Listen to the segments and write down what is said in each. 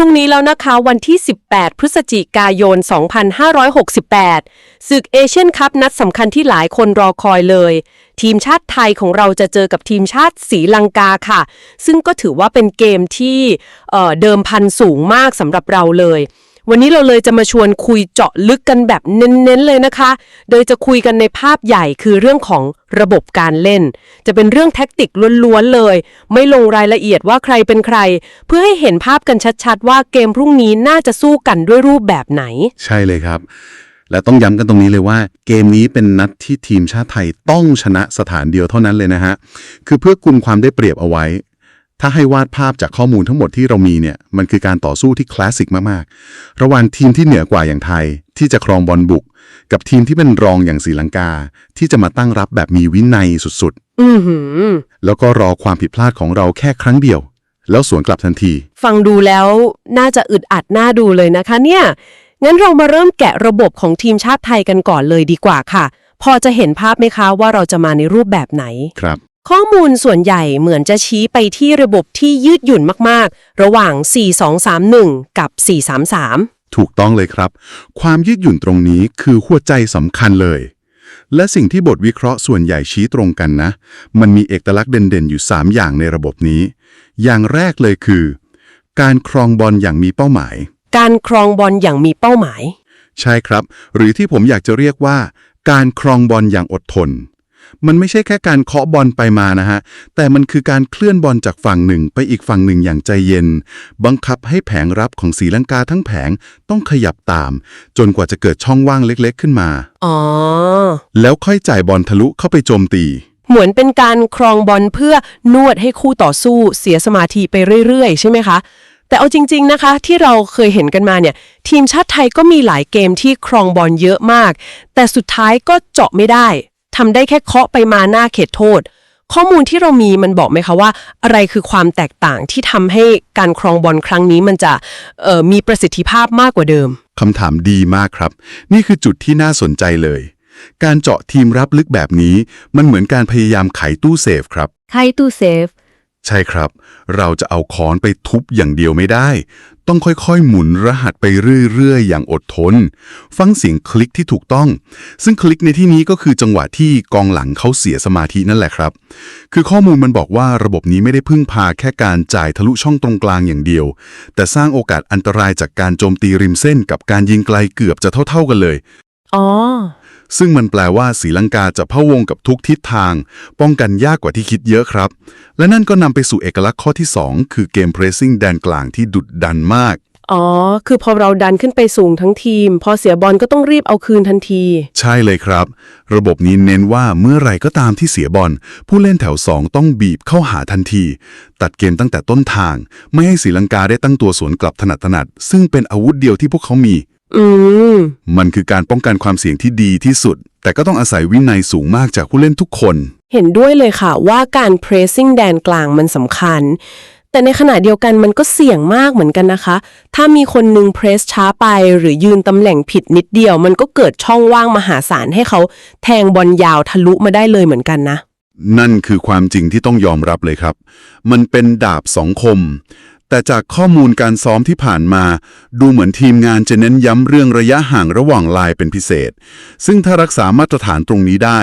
รุ่งนี้แล้วนะคะวันที่ 18 พฤศจิกายน 2568 ศึกเอเชียนคัพนัดสำคัญที่หลายคนรอคอยเลย ทีมชาติไทยของเราจะเจอกับทีมชาติศรีลังกาค่ะ ซึ่งก็ถือว่าเป็นเกมที่เเดิมพันสูงมากสำหรับเราเลย วันนี้เราเลยจะมาชวนคุยเจาะลึกกันแบบเน้นๆเลยนะคะ โดยจะคุยกันในภาพใหญ่คือเรื่องของระบบการเล่น จะเป็นเรื่องแท็กติกล้วนๆเลย ไม่ลงรายละเอียดว่าใครเป็นใคร เพื่อให้เห็นภาพกันชัดๆ ว่าเกมพรุ่งนี้น่าจะสู้กันด้วยรูปแบบไหน ใช่เลยครับ และต้องย้ำกันตรงนี้เลยว่า เกมนี้เป็นนัดที่ทีมชาติไทยต้องชนะสถานเดียวเท่านั้นเลยนะฮะคือเพื่อกุมความได้เปรียบเอาไว้ ถ้าให้วาดภาพจากข้อมูลทั้งหมดที่เรามีเนี่ย มันคือการต่อสู้ที่คลาสสิกมากๆ ระหว่างทีมที่เหนือกว่าอย่างไทย ที่จะครองบอลบุก กับทีมที่เป็นรองอย่างศรีลังกา ที่จะมาตั้งรับแบบมีวินัยสุดอือหือๆแล้วก็รอความผิดพลาดของเราแค่ครั้งเดียว แล้วสวนกลับทันที ฟังดูแล้วน่าจะอึดอัดน่าดูเลยนะคะ เนี่ย งั้นเรามาเริ่มแกะระบบของทีมชาติไทยกันก่อนเลยดีกว่าค่ะ พอจะเห็นภาพไหมคะว่าเราจะมาในรูปแบบไหน ครับ ข้อมูลส่วนใหญ่เหมือนจะชี้ไปที่ระบบที่ยืดหยุ่นมากๆ ระหว่าง 4231 กับ 433 ถูกต้องเลยครับ ความยืดหยุ่นตรงนี้คือหัวใจสำคัญเลย และสิ่งที่บทวิเคราะห์ส่วนใหญ่ชี้ตรงกันนะ มันมีเอกลักษณ์เด่นๆ อยู่ 3 อย่างในระบบนี้ อย่างแรกเลยคือ การครองบอลอย่างมีเป้าหมาย การครองบอลอย่างมีเป้าหมาย ใช่ครับ หรือที่ผมอยากจะเรียกว่า การครองบอลอย่างอดทน มันไม่ใช่แค่การเคาะบอลไปมานะฮะ แต่มันคือการเคลื่อนบอลจากฝั่งหนึ่งไปอีกฝั่งหนึ่งอย่างใจเย็น บังคับให้แผงรับของศรีลังกาทั้งแผงต้องขยับตาม จนกว่าจะเกิดช่องว่างเล็กๆขึ้นมา อ๋อ แล้วค่อยจ่ายบอลทะลุเข้าไปโจมตี เหมือนเป็นการครองบอลเพื่อนวดให้คู่ต่อสู้เสียสมาธิไปเรื่อยๆ ใช่ไหมคะแต่เอาจริง ๆ นะคะ ที่เราเคยเห็นกันมาเนี่ย ทีมชาติไทยก็มีหลายเกมที่ครองบอลเยอะมาก แต่สุดท้ายก็เจาะไม่ได้ ทำได้แค่เคาะไปมาหน้าเขตโทษ ข้อมูลที่เรามีมันบอกไหมคะว่า อะไรคือความแตกต่างที่ทำให้การครองบอลครั้งนี้มันจะเอ่อมีประสิทธิภาพมากกว่าเดิมคำถามดีมากครับ นี่คือจุดที่น่าสนใจเลย การเจาะทีมรับลึกแบบนี้ มันเหมือนการพยายามไขตู้เซฟครับไทตู้เซฟ ใช่ครับ เราจะเอาค้อนไปทุบอย่างเดียวไม่ได้ ต้องค่อยๆ หมุนรหัสไปเรื่อยๆ อย่างอดทน ฟังเสียงคลิกที่ถูกต้อง ซึ่งคลิกในที่นี้ก็คือจังหวะที่กองหลังเขาเสียสมาธินั่นแหละครับ คือข้อมูลมันบอกว่าระบบนี้ไม่ได้พึ่งพาแค่การจ่ายทะลุช่องตรงกลางอย่างเดียว แต่สร้างโอกาสอันตรายจากการโจมตีริมเส้นกับการยิงไกลเกือบจะเท่า ๆกันเลย อ๋อ ซึ่งมันแปลว่าศรีลังกาจะพะวงกับทุกทิศทาง ป้องกันยากกว่าที่คิดเยอะครับ และนั่นก็นำไปสู่เอกลักษณ์ข้อที่ 2 คือเกมเพรสซิ่งแดนกลางที่ดุดดันมาก อ๋อ คือพอเราดันขึ้นไปสูงทั้งทีม พอเสียบอลก็ต้องรีบเอาคืนทันที ใช่เลยครับ ระบบนี้เน้นว่าเมื่อไหรก็ตามที่เสียบอล ผู้เล่นแถว 2 ต้องบีบเข้าหาทันที ตัดเกมตั้งแต่ต้นทาง ไม่ให้ศรีลังกาได้ตั้งตัวสวนกลับถนัดถนัดๆซึ่งเป็นอาวุธเดียวที่พวกเขามี อืม มันคือการป้องกันความเสี่ยงที่ดีที่สุด แต่ก็ต้องอาศัยวินัยสูงมากจากผู้เล่นทุกคน เห็นด้วยเลยค่ะว่าการ pressing แดนกลางมันสำคัญ แต่ในขณะเดียวกันมันก็เสี่ยงมากเหมือนกันนะคะ ถ้ามีคนหนึ่ง press ช้าไป หรือยืนตำแหน่งผิดนิดเดียว มันก็เกิดช่องว่างมหาศาลให้เขาแทงบอลยาวทะลุมาได้เลยเหมือนกันนะ นั่นคือความจริงที่ต้องยอมรับเลยครับ มันเป็นดาบสองคม แต่จากข้อมูลการซ้อมที่ผ่านมา ดูเหมือนทีมงานจะเน้นย้ำเรื่องระยะห่างระหว่างลายเป็นพิเศษ ซึ่งถ้ารักษามาตรฐานตรงนี้ได้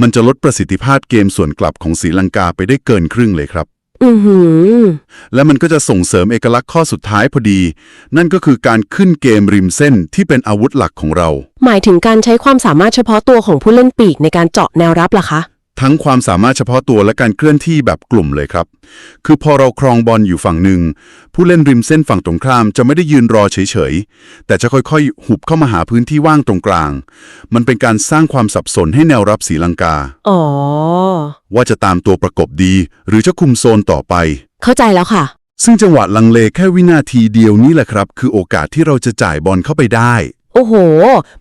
มันจะลดประสิทธิภาพเกมส่วนกลับของศรีลังกาไปได้เกินครึ่งเลยครับ อือหือ และมันก็จะส่งเสริมเอกลักษณ์ข้อสุดท้ายพอดี นั่นก็คือการขึ้นเกมริมเส้นที่เป็นอาวุธหลักของเรา หมายถึงการใช้ความสามารถเฉพาะตัวของผู้เล่นปีกในการเจาะแนวรับล่ะคะ ทั้งความสามารถเฉพาะตัวและการเคลื่อนที่แบบกลุ่มเลยครับ คือพอเราครองบอลอยู่ฝั่งหนึ่ง ผู้เล่นริมเส้นฝั่งตรงข้ามจะไม่ได้ยืนรอเฉยๆ แต่จะค่อยๆ หุบเข้ามาหาพื้นที่ว่างตรงกลาง มันเป็นการสร้างความสับสนให้แนวรับศรีลังกา อ๋อ ว่าจะตามตัวประกบดี หรือจะคุมโซนต่อไป เข้าใจแล้วค่ะ ซึ่งจังหวะลังเลแค่วินาทีเดียวนี่แหละครับ คือโอกาสที่เราจะจ่ายบอลเข้าไปได้ โอ้โห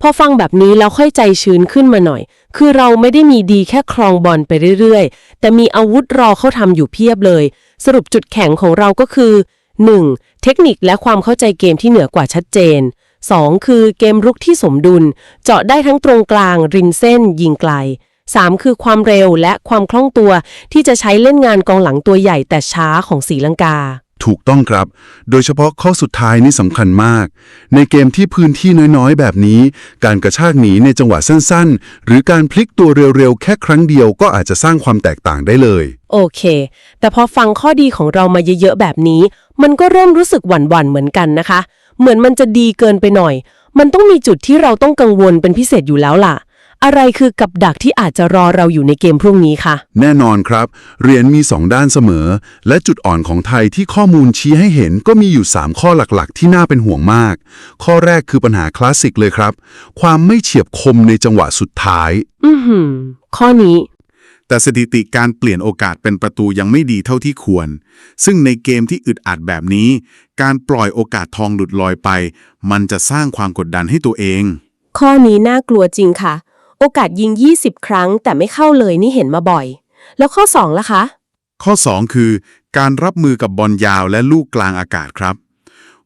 พอฟังแบบนี้แล้วค่อยใจชื้นขึ้นมาหน่อย คือเราไม่ได้มีดีแค่ครองบอลไปเรื่อยๆ แต่มีอาวุธรอเขาทำอยู่เพียบเลย สรุปจุดแข็งของเราก็คือ 1. เทคนิคและความเข้าใจเกมที่เหนือกว่าชัดเจน 2. คือเกมรุกที่สมดุล เจาะได้ทั้งตรงกลาง ริมเส้น ยิงไกล 3. คือความเร็วและความคล่องตัวที่จะใช้เล่นงานกองหลังตัวใหญ่แต่ช้าของศรีลังกา ถูกต้องครับ โดยเฉพาะข้อสุดท้ายนี่สำคัญมาก ในเกมที่พื้นที่น้อยๆ แบบนี้ การกระชากหนีในจังหวะสั้นๆ หรือการพลิกตัวเร็วๆ แค่ครั้งเดียวก็อาจจะสร้างความแตกต่างได้เลย โอเค แต่พอฟังข้อดีของเรามาเยอะๆ แบบนี้ มันก็เริ่มรู้สึกหวั่นๆ เหมือนกันนะคะ เหมือนมันจะดีเกินไปหน่อย มันต้องมีจุดที่เราต้องกังวลเป็นพิเศษอยู่แล้วล่ะ อะไรคือกับดักที่อาจจะรอเราอยู่ในเกมพรุ่งนี้คะแน่นอนครับเรียนมี 2 ด้านเสมอ และจุดอ่อนของไทยที่ข้อมูลชี้ให้เห็นก็มีอยู่ 3 ข้อหลักๆ ที่น่าเป็นห่วงมาก ข้อแรกคือปัญหาคลาสสิกเลยครับ ความไม่เฉียบคมในจังหวะสุดท้าย อือหือ ข้อนี้ แต่สถิติการเปลี่ยนโอกาสเป็นประตูยังไม่ดีเท่าที่ควร ซึ่งในเกมที่อึดอัดแบบนี้ การปล่อยโอกาสทองหลุดลอยไป มันจะสร้างความกดดันให้ตัวเอง ข้อนี้น่ากลัวจริงค่ะ โอกาสยิง 20 ครั้งแต่ไม่เข้าเลยนี่เห็นมาบ่อย แล้วข้อ2ล่ะคะ ข้อ 2 คือ การรับมือกับบอลยาวและลูกกลางอากาศครับ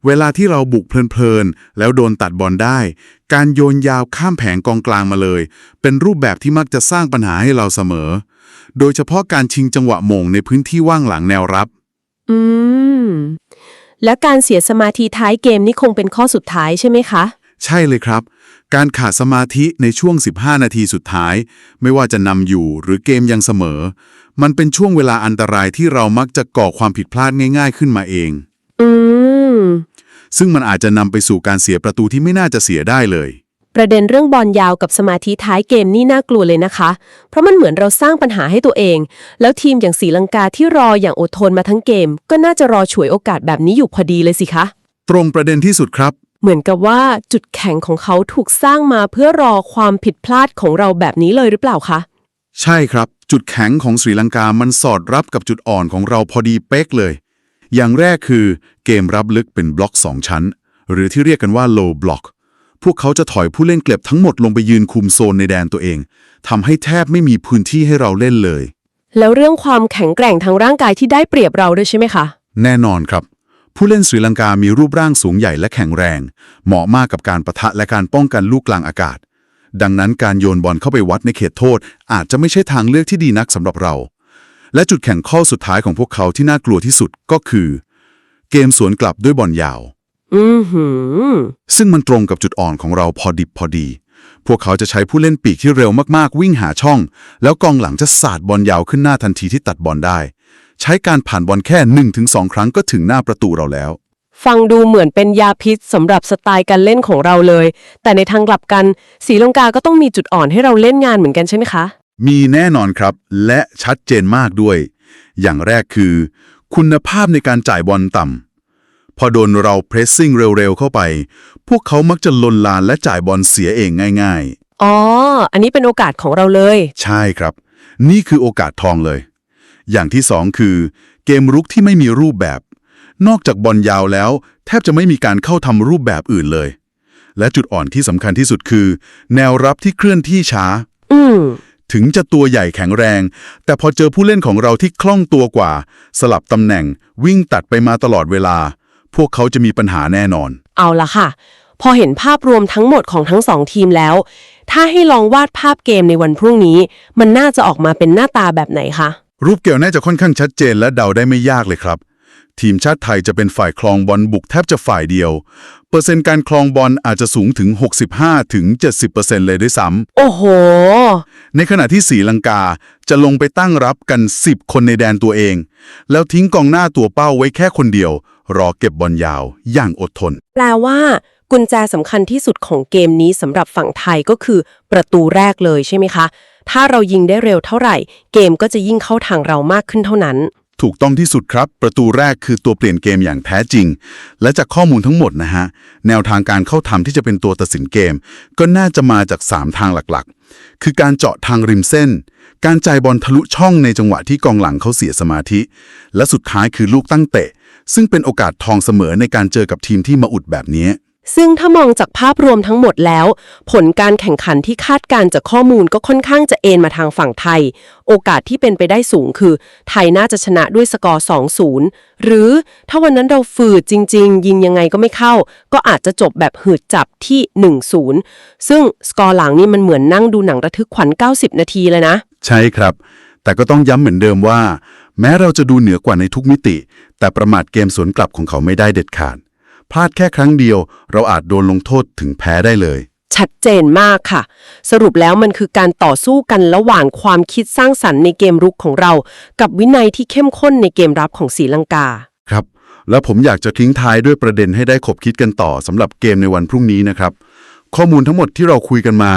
เวลาที่เราบุกเพลินๆ แล้วโดนตัดบอลได้ การโยนยาวข้ามแผงกองกลางมาเลย เป็นรูปแบบที่มักจะสร้างปัญหาให้เราเสมอ โดยเฉพาะการชิงจังหวะโมงในพื้นที่ว่างหลังแนวรับ อืม และการเสียสมาธิท้ายเกมนี่คงเป็นข้อสุดท้ายใช่ไหมคะ ใช่เลยครับ การขาดสมาธิในช่วง 15 นาทีสุดท้าย ไม่ว่าจะนำอยู่หรือเกมยังเสมอ มันเป็นช่วงเวลาอันตรายที่เรามักจะก่อความผิดพลาดง่าย ๆ ขึ้นมาเอง อืม ซึ่งมันอาจจะนำไปสู่การเสียประตูที่ไม่น่าจะเสียได้เลย ประเด็นเรื่องบอลยาวกับสมาธิท้ายเกมนี่น่ากลัวเลยนะคะ เพราะมันเหมือนเราสร้างปัญหาให้ตัวเอง แล้วทีมอย่างศรีลังกาที่รออย่างอดทนมาทั้งเกม ก็น่าจะรอฉวยโอกาสแบบนี้อยู่พอดีเลยสิคะ ตรงประเด็นที่สุดครับ เหมือนกับว่าจุดแข็งของเขาถูกสร้างมาเพื่อรอความผิดพลาดของเราแบบนี้เลยหรือเปล่าคะ ใช่ครับ จุดแข็งของศรีลังกามันสอดรับกับจุดอ่อนของเราพอดีเป๊กเลย อย่างแรกคือเกมรับลึกเป็นบล็อก 2 ชั้น หรือที่เรียกกันว่า low block พวกเขาจะถอยผู้เล่นเกล็บทั้งหมดลงไปยืนคุมโซนในแดนตัวเองทำให้แทบไม่มีพื้นที่ให้เราเล่นเลย แล้วเรื่องความแข็งแกร่งทางร่างกายที่ได้เปรียบเราด้วยใช่ไหมคะ แน่นอนครับ ผู้เล่นศรีลังกามีรูปร่างสูงใหญ่และแข็งแรง เหมาะมากกับการประทะและการป้องกันลูกกลางอากาศ ดังนั้นการโยนบอลเข้าไปวัดในเขตโทษ อาจจะไม่ใช่ทางเลือกที่ดีนักสำหรับเรา และจุดแข็งข้อสุดท้ายของพวกเขาที่น่ากลัวที่สุดก็คือ เกมสวนกลับด้วยบอลยาว อือหือ ซึ่งมันตรงกับจุดอ่อนของเราพอดิบพอดี พวกเขาจะใช้ผู้เล่นปีกที่เร็วมากๆ วิ่งหาช่อง แล้วกองหลังจะสาดบอลยาวขึ้นหน้าทันทีที่ตัดบอลได้ ใช้การผ่านบอลแค่ 1-2 ครั้งก็ถึงหน้าประตูเราแล้ว ฟังดูเหมือนเป็นยาพิษสำหรับสไตล์การเล่นของเราเลย แต่ในทางกลับกันศรีลังกาก็ต้องมีจุดอ่อนให้เราเล่นงานเหมือนกันใช่ไหมคะ มีแน่นอนครับ และชัดเจนมากด้วย อย่างแรกคือ คุณภาพในการจ่ายบอลต่ำพอโดนเราเพรสซิ่งเร็วๆเข้าไป พวกเขามักจะลนลานและจ่ายบอลเสียเองง่ายอ๋อ อันนี้เป็นโอกาสของเราเลยๆใช่ครับ นี่คือโอกาสทองเลย อย่างที่สองคือ เกมรุกที่ไม่มีรูปแบบ นอกจากบอลยาวแล้ว แทบจะไม่มีการเข้าทำรูปแบบอื่นเลย และจุดอ่อนที่สำคัญที่สุดคือ แนวรับที่เคลื่อนที่ช้าอืมถึงจะตัวใหญ่แข็งแรง แต่พอเจอผู้เล่นของเราที่คล่องตัวกว่า สลับตำแหน่ง วิ่งตัดไปมาตลอดเวลา พวกเขาจะมีปัญหาแน่นอน เอาละค่ะ พอเห็นภาพรวมทั้งหมดของทั้งสองทีมแล้ว ถ้าให้ลองวาดภาพเกมในวันพรุ่งนี้ มันน่าจะออกมาเป็นหน้าตาแบบไหนคะ รูปเกมน่าจะค่อนข้างชัดเจนและเดาได้ไม่ยากเลยครับ ทีมชาติไทยจะเป็นฝ่ายคลองบอลบุกแทบจะฝ่ายเดียว เปอร์เซ็นต์การคลองบอลอาจจะสูงถึง 65ถึง70%เลยด้วยซ้ำโอ้โห ในขณะที่สีลังกาจะลงไปตั้งรับกัน 10 คนในแดนตัวเอง แล้วทิ้งกองหน้าตัวเป้าไว้แค่คนเดียว รอเก็บบอลยาวอย่างอดทน แปลว่ากุญแจสำคัญที่สุดของเกมนี้สำหรับฝั่งไทยก็คือประตูแรกเลยใช่ไหมคะ ถ้าเรายิงได้เร็วเท่าไหร่ เกมก็จะยิ่งเข้าทางเรามากขึ้นเท่านั้น ถูกต้องที่สุดครับ ประตูแรกคือตัวเปลี่ยนเกมอย่างแท้จริง และจากข้อมูลทั้งหมดนะฮะ แนวทางการเข้าทำที่จะเป็นตัวตัดสินเกม ก็น่าจะมาจาก 3 ทางหลักๆ คือการเจาะทางริมเส้น การจ่ายบอลทะลุช่องในจังหวะที่กองหลังเขาเสียสมาธิ และสุดท้ายคือลูกตั้งเตะ ซึ่งเป็นโอกาสทองเสมอในการเจอกับทีมที่มาอุดแบบนี้ ซึ่งถ้ามองจากภาพรวมทั้งหมดแล้ว ผลการแข่งขันที่คาดการณ์จากข้อมูลก็ค่อนข้างจะเอนมาทางฝั่งไทย โอกาสที่เป็นไปได้สูงคือ ไทยน่าจะชนะด้วยสกอร์ 2-0 หรือถ้าวันนั้นเราฝืดจริง ๆ ยิงยังไงก็ไม่เข้า ก็อาจจะจบแบบหืดจับที่ 1-0 ซึ่งสกอร์หลังนี่มันเหมือนนั่งดูหนังระทึกขวัญ 90 นาทีเลยนะ ใช่ครับ แต่ก็ต้องย้ำเหมือนเดิมว่า แม้เราจะดูเหนือกว่าในทุกมิติ แต่ประมาทเกมสวนกลับของเขาไม่ได้เด็ดขาด พลาดแค่ครั้งเดียว เราอาจโดนลงโทษถึงแพ้ได้เลย ชัดเจนมากค่ะ สรุปแล้วมันคือการต่อสู้กันระหว่างความคิดสร้างสรรค์ในเกมรุกของเรา กับวินัยที่เข้มข้นในเกมรับของศรีลังกา ครับ แล้วผมอยากจะทิ้งท้ายด้วยประเด็นให้ได้ขบคิดกันต่อสำหรับเกมในวันพรุ่งนี้นะครับ ข้อมูลทั้งหมดที่เราคุยกันมา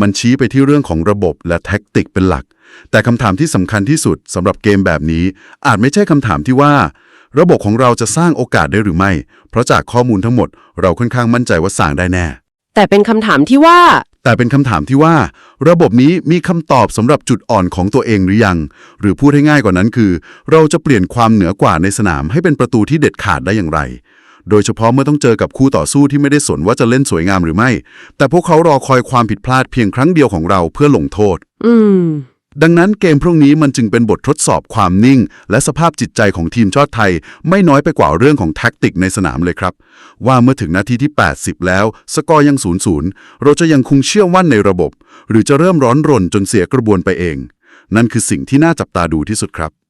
มันชี้ไปที่เรื่องของระบบและแท็กติกเป็นหลัก แต่คำถามที่สำคัญที่สุดสำหรับเกมแบบนี้ อาจไม่ใช่คำถามที่ว่า ระบบของเราจะสร้างโอกาสได้หรือไม่ เพราะจากข้อมูลทั้งหมด เราค่อนข้างมั่นใจว่าสร้างได้แน่ แต่เป็นคำถามที่ว่า แต่เป็นคำถามที่ว่า ระบบนี้มีคำตอบสำหรับจุดอ่อนของตัวเองหรือยัง หรือพูดให้ง่ายกว่านั้นคือ เราจะเปลี่ยนความเหนือกว่าในสนามให้เป็นประตูที่เด็ดขาดได้อย่างไร โดยเฉพาะเมื่อต้องเจอกับคู่ต่อสู้ที่ไม่ได้สนว่าจะเล่นสวยงามหรือไม่ แต่พวกเขารอคอยความผิดพลาดเพียงครั้งเดียวของเราเพื่อลงโทษ อืม ดังนั้นเกมพรุ่งนี้มันจึงเป็นบททดสอบความนิ่ง และสภาพจิตใจของทีมชาติไทย ไม่น้อยไปกว่าเรื่องของแท็กติกในสนามเลยครับ ว่าเมื่อถึงนาทีที่ 80 แล้ว สกอร์ยัง0ูนเราจะยังคงเชื่อมั่นในระบบ หรือจะเริ่มร้อนรนจนเสียกระบวนไปเอง นั่นคือสิ่งที่น่าจับตาดูที่สุดครับ